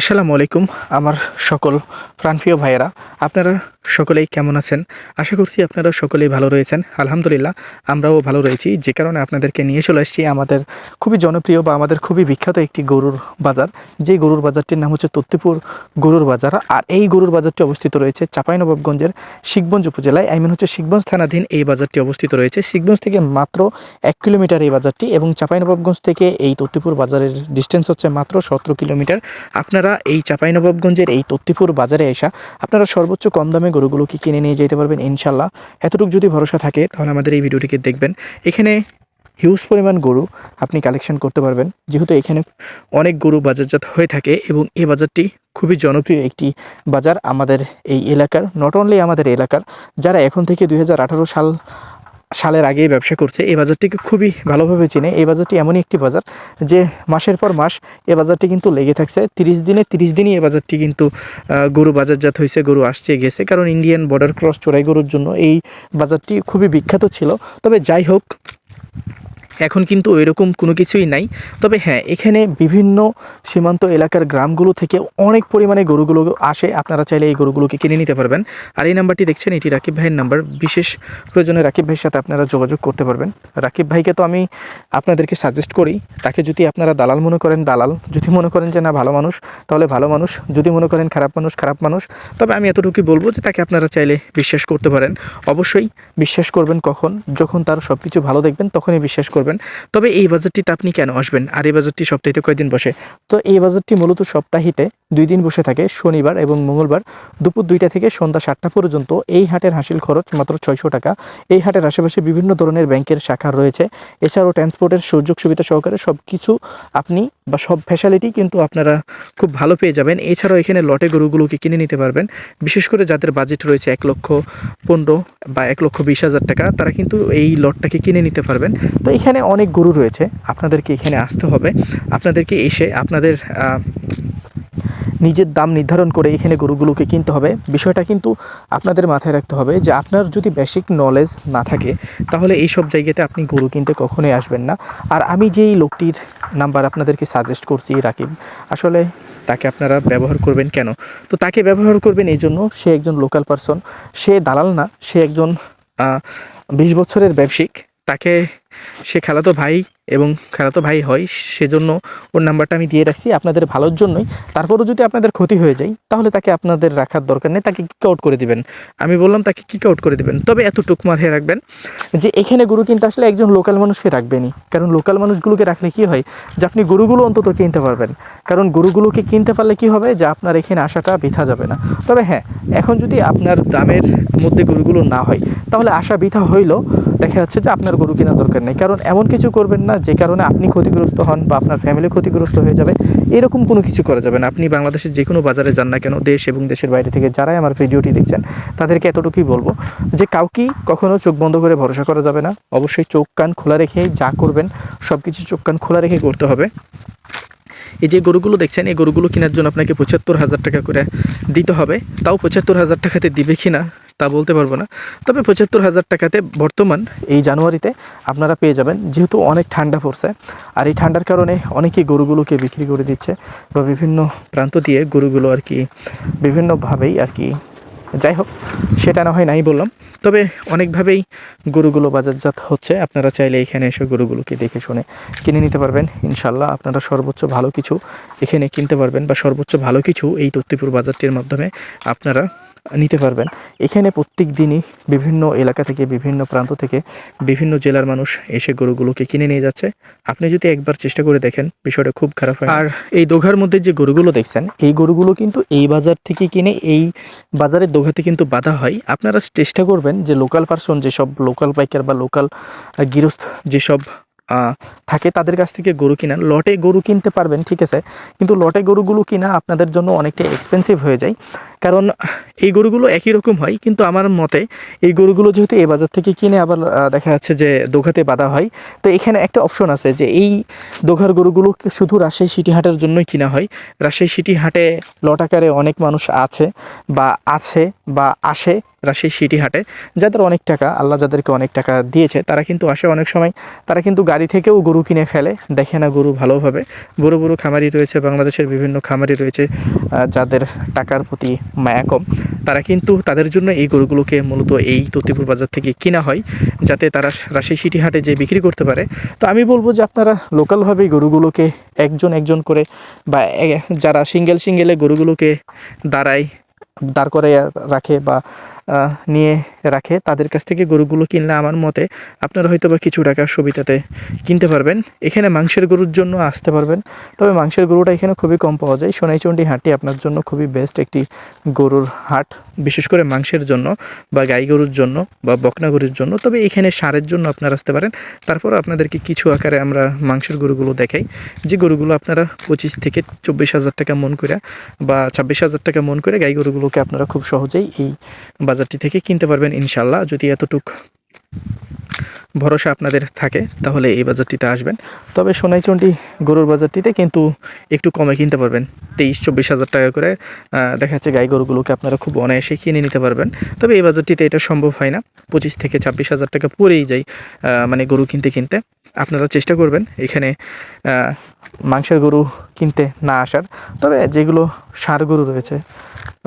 আসসালামু আলাইকুম, আমার সকল প্রাণপ্রিয় ভাইয়েরা। আপনারা সকলেই কেমন আছেন? আশা করছি আপনারা সকলেই ভালো রয়েছেন। আলহামদুলিল্লাহ, আমরাও ভালো রয়েছি। যে কারণে আপনাদেরকে নিয়ে চলে আসছি আমাদের খুবই জনপ্রিয় বা আমাদের খুবই বিখ্যাত একটি গরুর বাজার। যে গরুর বাজারটির নাম হচ্ছে তত্তিপুর গরুর বাজার। আর এই গরুর বাজারটি অবস্থিত রয়েছে চাঁপাইনবাবগঞ্জের শিখগঞ্জ উপজেলায়। আই মিন হচ্ছে শিখগঞ্জ থানাধীন এই বাজারটি অবস্থিত রয়েছে। শিখগঞ্জ থেকে মাত্র এক কিলোমিটার এই বাজারটি এবং চাঁপাইনবাবগঞ্জ থেকে এই তত্তিপুর বাজারের ডিস্টেন্স হচ্ছে মাত্র সতেরো কিলোমিটার। আপনারা এই চাঁপাইনবাবগঞ্জের এই তত্তিপুর বাজারে এসা আপনারা সর্বোচ্চ কম দামে গরুগুলোকে কিনে নিয়ে যেতে পারবেন, ইনশাল্লাহ। এতটুকু যদি ভরসা থাকে, তাহলে আমাদের এই ভিডিওটিকে দেখবেন। এখানে হিউজ পরিমাণ গরু আপনি কালেকশন করতে পারবেন। যেহেতু এখানে অনেক গরু বাজারজাত হয়ে থাকে এবং এই বাজারটি খুবই জনপ্রিয় একটি বাজার আমাদের এই এলাকার নট অনলি আমাদের এলাকার, যারা এখন থেকে দুই হাজার আঠারো সাল সালের আগেই ব্যবসা করছে। এই বাজারটিকে খুবই ভালোভাবে চিনে। এই বাজারটি এমনই একটি বাজার যে মাসের পর মাস এ বাজারটি কিন্তু লেগে থাকছে। তিরিশ দিনে তিরিশ দিনই এ বাজারটি কিন্তু গরু বাজারজাত হয়েছে, গরু আসছে, গেছে। কারণ ইন্ডিয়ান বর্ডার ক্রস চোরাই গরুর জন্য এই বাজারটি খুবই বিখ্যাত ছিল। তবে যাই হোক এখন কিন্তু এরকম কোনো কিছুই নাই। তবে হ্যাঁ এখানে বিভিন্ন সীমান্ত এলাকার গ্রামগুলো থেকে অনেক পরিমাণে গরুগুলো আসে। আপনারা চাইলে এই গরুগুলোকে কিনে নিতে পারবেন। আর এই নাম্বারটি দেখছেন, এটি রাকিব ভাইয়ের নাম্বার। বিশেষ প্রয়োজনে রাকিব ভাইয়ের সাথে আপনারা যোগাযোগ করতে পারবেন। রাকিব ভাইকে তো আমি আপনাদেরকে সাজেস্ট করি, তাকে যদি আপনারা দালাল মনে করেন, দালাল। যদি মনে করেন যে না, ভালো মানুষ, তাহলে ভালো মানুষ। যদি মনে করেন খারাপ মানুষ খারাপ মানুষ। তবে আমি এতটুকুই বলব যে তাকে আপনারা চাইলে বিশ্বাস করতে পারেন। অবশ্যই বিশ্বাস করবেন কখন, যখন তার সব কিছু ভালো দেখবেন, তখনই বিশ্বাস করবেন। তবে এই বাজারটিতে আপনি কেন আসবেন? আর এই বাজারটি সপ্তাহে কয়দিন বসে? তো এই বাজারটি মূলত সপ্তাহিতে দুই দিন বসে থাকে, শনিবার এবং মঙ্গলবার দুপুর দুইটা থেকে সন্ধ্যা সাতটা পর্যন্ত। এই হাটের হাসিল খরচ মাত্র ছয়শো টাকা। এই হাটের আশেপাশে বিভিন্ন ধরনের ব্যাংকের শাখা রয়েছে। এছাড়াও ট্রান্সপোর্টের সুযোগ সুবিধা সহকারে সব কিছু আপনি বা সব ফ্যাসিলিটি কিন্তু আপনারা খুব ভালো পেয়ে যাবেন। এছাড়াও এখানে লটে গরুগুলোকে কিনে নিতে পারবেন। বিশেষ করে যাদের বাজেট রয়েছে এক লক্ষ পনেরো বা এক লক্ষ বিশ হাজার টাকা, তারা কিন্তু এই লটটাকে কিনে নিতে পারবেন। তো এখানে অনেক গরু রয়েছে। আপনাদেরকে এখানে আসতে হবে। আপনাদেরকে এসে আপনাদের নিজের দাম নির্ধারণ করে এখানে গরুগুলোকে কিনতে হবে। বিষয়টা কিন্তু আপনাদের মাথায় রাখতে হবে যে আপনার যদি বেসিক নলেজ না থাকে, তাহলে এই সব জায়গাতে আপনি গরু কিনতে কখনোই আসবেন না। আর আমি যেই লোকটির নাম্বার আপনাদেরকে সাজেস্ট করছি, রাকিব, আসলে তাকে আপনারা ব্যবহার করবেন কেন? তো তাকে ব্যবহার করবেন এই জন্য সে একজন লোকাল পারসন সে দালাল না, সে একজন বিশ বছরের ব্যবসায়িক। তাকে সে খেলাতো ভাই এবং খেলাতো ভাই হয়, সেজন্য ওর নাম্বারটা আমি দিয়ে রাখছি আপনাদের ভালোর জন্যই। তারপরও যদি আপনাদের ক্ষতি হয়ে যায়, তাহলে তাকে আপনাদের রাখার দরকার নেই, তাকে কিক আউট করে দিবেন। আমি বললাম তাকে কিক আউট করে দিবেন। তবে এতটুকু মাথায় রাখবেন যে এখানে গরু কিনতে আসলে একজন লোকাল মানুষকে রাখবেনই। কারণ লোকাল মানুষগুলোকে রাখলে কি হয় যে আপনি গরুগুলো অন্তত কিনতে পারবেন। কারণ গরুগুলোকে কিনতে পারলে কি হবে যে আপনার এখানে আসাটা বৃথা যাবে না। তবে হ্যাঁ এখন যদি আপনার দামের মধ্যে গরুগুলো না হয়, তাহলে আশা বৃথা হইলেও দেখা যাচ্ছে যে আপনার গরু কেনার দরকার নেই। কারণ এমন কিছু করবেন না যে কারণে আপনি ক্ষতিগ্রস্ত হন বা আপনার ফ্যামিলি ক্ষতিগ্রস্ত হয়ে যাবে। এরকম কোনো কিছু করা যাবে না। আপনি বাংলাদেশের যে কোনো বাজারে যান না কেন, দেশ এবং দেশের বাইরে থেকে যারাই আমার ভিডিওটি দেখছেন, তাদেরকে এতটুকুই বলব যে কাউকেই কখনো চোখ বন্ধ করে ভরসা করা যাবে না। অবশ্যই চোখ কান খোলা রেখে যা করবেন সব কিছু চোখ কান খোলা রেখে করতে হবে। এই যে গরুগুলো দেখছেন, এই গরুগুলো কেনার জন্য আপনাকে পঁচাত্তর হাজার টাকা করে দিতে হবে। তাও পঁচাত্তর হাজার টাকাতে দিবে কি না? তা বলতে পারব না। তবে পঁচাত্তর হাজার টাকাতে বর্তমান এই জানুয়ারিতে আপনারা পেয়ে যাবেন, যেহেতু অনেক ঠান্ডা পড়ছে। আর এই ঠান্ডার কারণে অনেকেই গরুগুলোকে বিক্রি করে দিচ্ছে বা বিভিন্ন প্রান্ত দিয়ে গরুগুলো আর কি বিভিন্নভাবেই আর কি। যাই হোক, সেটা না হয় নাই বললাম। তবে অনেকভাবেই গরুগুলো বাজারজাত হচ্ছে। আপনারা চাইলে এখানে এসে গরুগুলোকে দেখে শুনে কিনে নিতে পারবেন। ইনশাল্লাহ আপনারা সর্বোচ্চ ভালো কিছু এখানে কিনতে পারবেন বা সর্বোচ্চ ভালো কিছু এই তত্ত্বপুর বাজারটির মাধ্যমে আপনারা নিতে পারবেন। এখানে প্রত্যেক দিনই বিভিন্ন এলাকা থেকে, বিভিন্ন প্রান্ত থেকে, বিভিন্ন জেলার মানুষ এসে গরুগুলোকে কিনে নিয়ে যাচ্ছে। আপনি যদি একবার চেষ্টা করে দেখেন, বিষয়টা খুব খারাপ হয় আর এই দোঘার মধ্যে যে গরুগুলো দেখছেন, এই গরুগুলো কিন্তু এই বাজার থেকে কিনে এই বাজারের দোঘাতে কিন্তু বাধা হয়। আপনারা চেষ্টা করবেন যে লোকাল পার্সন যেসব লোকাল পাইকার বা লোকাল গৃহস্থ যেসব থাকে তাদের কাছ থেকে গরু কিনা লটে গরু কিনতে পারবেন, ঠিক আছে। কিন্তু লটে গরুগুলো কিনা আপনাদের জন্য অনেকটা এক্সপেন্সিভ হয়ে যায়। কারণ এই গরুগুলো একই রকম হয়, কিন্তু আমার মতে এই গরুগুলো যেহেতু এই বাজার থেকে কিনে আবার দেখা যাচ্ছে যে দোঘাতে বাঁধা হয়, তো এখানে একটা অপশন আছে যে এই দোঘার গরুগুলো শুধু রাজশাহী সিটি হাটের জন্যই কিনা হয়। রাজশাহী সিটি হাটে লট আকারে অনেক মানুষ আছে বা আছে বা আসে রাজশাহী সিটি হাটে, যাদের অনেক টাকা, আল্লাহ যাদেরকে অনেক টাকা দিয়েছে, তারা কিন্তু আসে অনেক সময়। তারা কিন্তু গাড়ি থেকেও গরু কিনে ফেলে, দেখে না গরু ভালোভাবে। বড় বড় খামারি রয়েছে, বাংলাদেশের বিভিন্ন খামারি রয়েছে যাদের টাকার প্রতি মায়া কম তারা কিন্তু তাদের জন্য এই গরুগুলোকে মূলত এই ততিপুর বাজার থেকে কেনা হয়, যাতে তারা রাশি সিটি হাটে যে বিক্রি করতে পারে। তো আমি বলব যে আপনারা লোকালভাবে গরুগুলোকে একজন একজন করে বা যারা সিঙ্গেল সিঙ্গেলে গরুগুলোকে দাঁড়ায়, দাঁড় করে রাখে বা নিয়ে রাখে। তাদের কাছ থেকে গরুগুলো কিনলে আমার মতে আপনারা হয়তো বা কিছু টাকা সুবিধাতে কিনতে পারবেন। এখানে মাংসের গরুর জন্য আসতে পারবেন। তবে মাংসের গরুটা এখানে খুবই কম পাওয়া যায়। সোনাইচন্ডী হাটটি আপনার জন্য খুবই বেস্ট একটি গরুর হাট, বিশেষ করে মাংসের জন্য বা গাই গরুর জন্য বা বকনা গরুর জন্য। তবে এখানে সারের জন্য আপনারা আসতে পারেন। তারপর আপনাদেরকে কিছু আকারে আমরা মাংসের গরুগুলো দেখাই। যে গরুগুলো আপনারা পঁচিশ থেকে চব্বিশ হাজার টাকা মন করে বা ছাব্বিশ হাজার টাকা মন করে গাই গরুগুলোকে আপনারা খুব সহজেই এই বাজারটি থেকে কিনতে পারবেন ইনশাল্লাহ যদি এতটুক ভরসা আপনাদের থাকে, তাহলে এই বাজারটিতে আসবেন। তবে সোনাইচন্ডী গরুর বাজারটিতে কিন্তু একটু কমে কিনতে পারবেন। তেইশ, চব্বিশ হাজার টাকা করে দেখা যাচ্ছে গাই গরুগুলোকে আপনারা খুব অনায়াসে কিনে নিতে পারবেন। তবে এই বাজারটিতে এটা সম্ভব হয় না। পঁচিশ থেকে ছাব্বিশ হাজার টাকা পরেই যায় মানে গরু কিনতে কিনতে। আপনারা চেষ্টা করবেন এখানে মাংসের গরু কিনতে না আসার। তবে যেগুলো ষাঁড় গরু রয়েছে,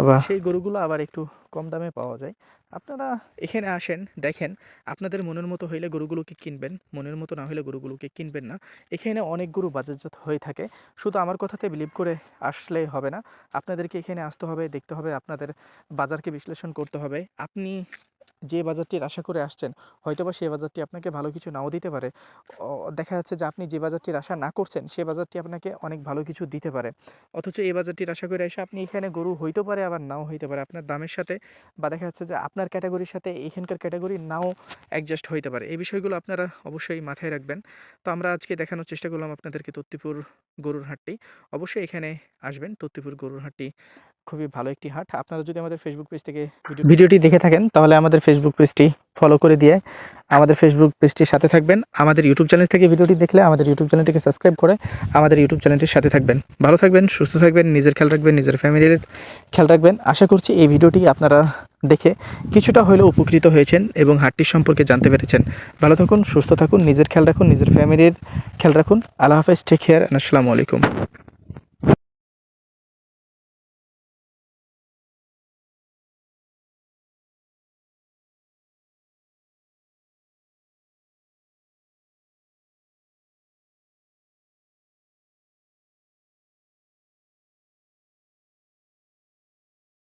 বা সেই গরুগুলো আবার একটু কম দামে পাওয়া যায়। আপনারা এখানে আসেন, দেখেন, আপনাদের মনের মতো হইলে গরুগুলোকে কিনবেন, মনের মতো না হলে গরুগুলোকে কিনবেন না। এখানে অনেক গরু বাজারজাত হয়ে থাকে। শুধু আমার কথাতে বিলিভ করে আসলেই হবে না। আপনাদেরকে এখানে আসতে হবে, দেখতে হবে, আপনাদের বাজারকে বিশ্লেষণ করতে হবে। আপনি যে বাজারটির আশা করে আসছেন, হয়তোবা সেই বাজারটি আপনাকে ভালো কিছু নাও দিতে পারে। দেখা যাচ্ছে যে আপনি যে বাজারটির আশা না করছেন সেই বাজারটি আপনাকে অনেক ভালো কিছু দিতে পারে। অথচ এই বাজারটির আশা করে এসে আপনি এখানে গরু হইতে পারে, আবার নাও হইতে পারে। আপনার দামের সাথে বা দেখা যাচ্ছে যে আপনার ক্যাটাগরির সাথে এখানকার ক্যাটাগরি নাও অ্যাডজাস্ট হইতে পারে। এই বিষয়গুলো আপনারা অবশ্যই মাথায় রাখবেন। তো আমরা আজকে দেখানোর চেষ্টা করলাম আপনাদেরকে তত্তিপুর গরুর হাটটি। অবশ্যই এখানে আসবেন তত্তিপুর গরুর হাটটি খুবই ভালো একটি হাট। আপনারা যদি আমাদের ফেসবুক পেজ থেকে ভিডিওটি দেখে থাকেন, তাহলে আমাদের ফেসবুক পেজটি ফলো করে দিয়ে আমাদের ফেসবুক পেজটির সাথে থাকবেন। আমাদের ইউটিউব চ্যানেল থেকে ভিডিওটি দেখলে আমাদের ইউটিউব চ্যানেলটিকে সাবস্ক্রাইব করে আমাদের ইউটিউব চ্যানেলটির সাথে থাকবেন। ভালো থাকবেন, সুস্থ থাকবেন, নিজের খেয়াল রাখবেন, নিজের ফ্যামিলির খেয়াল রাখবেন। আশা করছি এই ভিডিওটি আপনারা দেখে কিছুটা হলেও উপকৃত হয়েছেন এবং হাটটির সম্পর্কে জানতে পেরেছেন। ভালো থাকুন, সুস্থ থাকুন, নিজের খেয়াল রাখুন, নিজের ফ্যামিলির খেয়াল রাখুন। আল্লাহ হাফেজ টেক কেয়ার আসসালামু আলাইকুম।